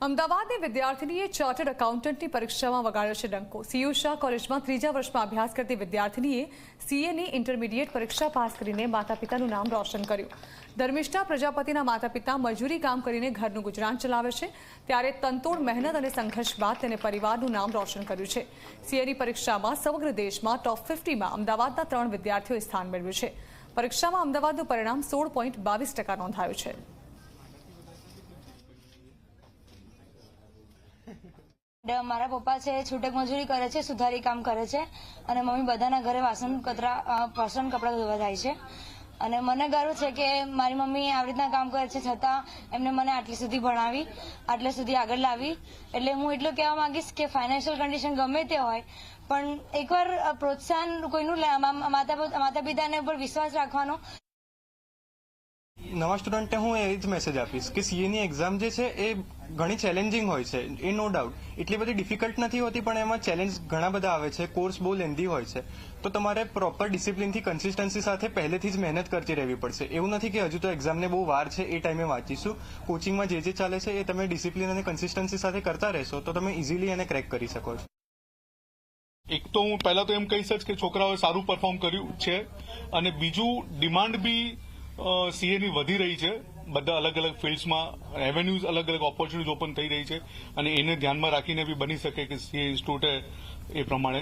અમદાવાદની વિદ્યાર્થીનીએ ચાર્ટર્ડ એકાઉન્ટન્ટની પરીક્ષામાં વગાડ્યો છે ડંકો. સીયુ શાહ કોલેજમાં ત્રીજા વર્ષમાં અભ્યાસ કરતી વિદ્યાર્થીનીએ સીએની ઇન્ટરમીડિયેટ પરીક્ષા પાસ કરીને માતા પિતાનું નામ રોશન કર્યું. ધર્મિષ્ઠા પ્રજાપતિના માતા પિતા મજૂરી કામ કરીને ઘરનું ગુજરાન ચલાવે છે. ત્યારે તંતોડ મહેનત અને સંઘર્ષ બાદ તેને પરિવારનું નામ રોશન કર્યું છે. સીએની પરીક્ષામાં સમગ્ર દેશમાં ટોપ ફિફ્ટીમાં અમદાવાદના ત્રણ વિદ્યાર્થીઓએ સ્થાન મેળવ્યું છે. પરીક્ષામાં અમદાવાદનું પરિણામ સોળ પોઈન્ટ બાવીસ ટકા નોંધાયું છે. મારા પપ્પા છે, છૂટક મજૂરી કરે છે સુધારી કામ કરે છે, અને મમ્મી બધાના ઘરે વાસણ કતરા વાસણ કપડાં ધોવા જાય છે. અને મને ગર્વ છે કે મારી મમ્મી આવી રીતના કામ કરે છે, છતાં એમને મને આટલી સુધી ભણાવી, આટલે સુધી આગળ લાવી. એટલે હું એટલું કહેવા માંગીશ કે ફાઇનાન્શિયલ કન્ડિશન ગમે તે હોય, પણ એકવાર પ્રોત્સાહન કોઈનું માતા પિતાને ઉપર વિશ્વાસ રાખવાનો નવા સ્ટુડન્ટને હું એ જ મેસેજ આપીશ કે સીએની એક્ઝામ જે છે એ ઘણી ચેલેન્જિંગ હોય છે, એ નો ડાઉટ એટલી બધી ડિફિકલ્ટ નથી હોતી, પણ એમાં ચેલેન્જ ઘણા બધા આવે છે કોર્સ બહુ લેન્ધી હોય છે. તો તમારે પ્રોપર ડિસિપ્લિનથી કન્સિસ્ટન્સી સાથે પહેલેથી જ મહેનત કરતી રહેવી પડશે. એવું નથી કે હજુ તો એક્ઝામને બહુ વાર છે, એ ટાઈમે વાંચીશું. કોચિંગમાં જે જે ચાલે છે, એ તમે ડિસિપ્લિન અને કન્સિસ્ટન્સી સાથે કરતા રહેશો, તો તમે ઇઝીલી એને ક્રેક કરી શકો છો. એક તો હું પહેલા તો એમ કહીશ જ કે છોકરાઓએ સારું પરફોર્મ કર્યું છે, અને બીજું ડિમાન્ડ બી સીએ ની વધી રહી છે? બધા અલગ અલગ ફિલ્ડ્સમાં એવેન્યુઝ અલગ અલગ ઓપોર્ચ્યુનિટીઝ ઓપન થઈ રહી છે. અને એને ધ્યાનમાં રાખીને બી બની શકે કે સીએ ઇન્સ્ટિટ્યૂટે એ પ્રમાણે.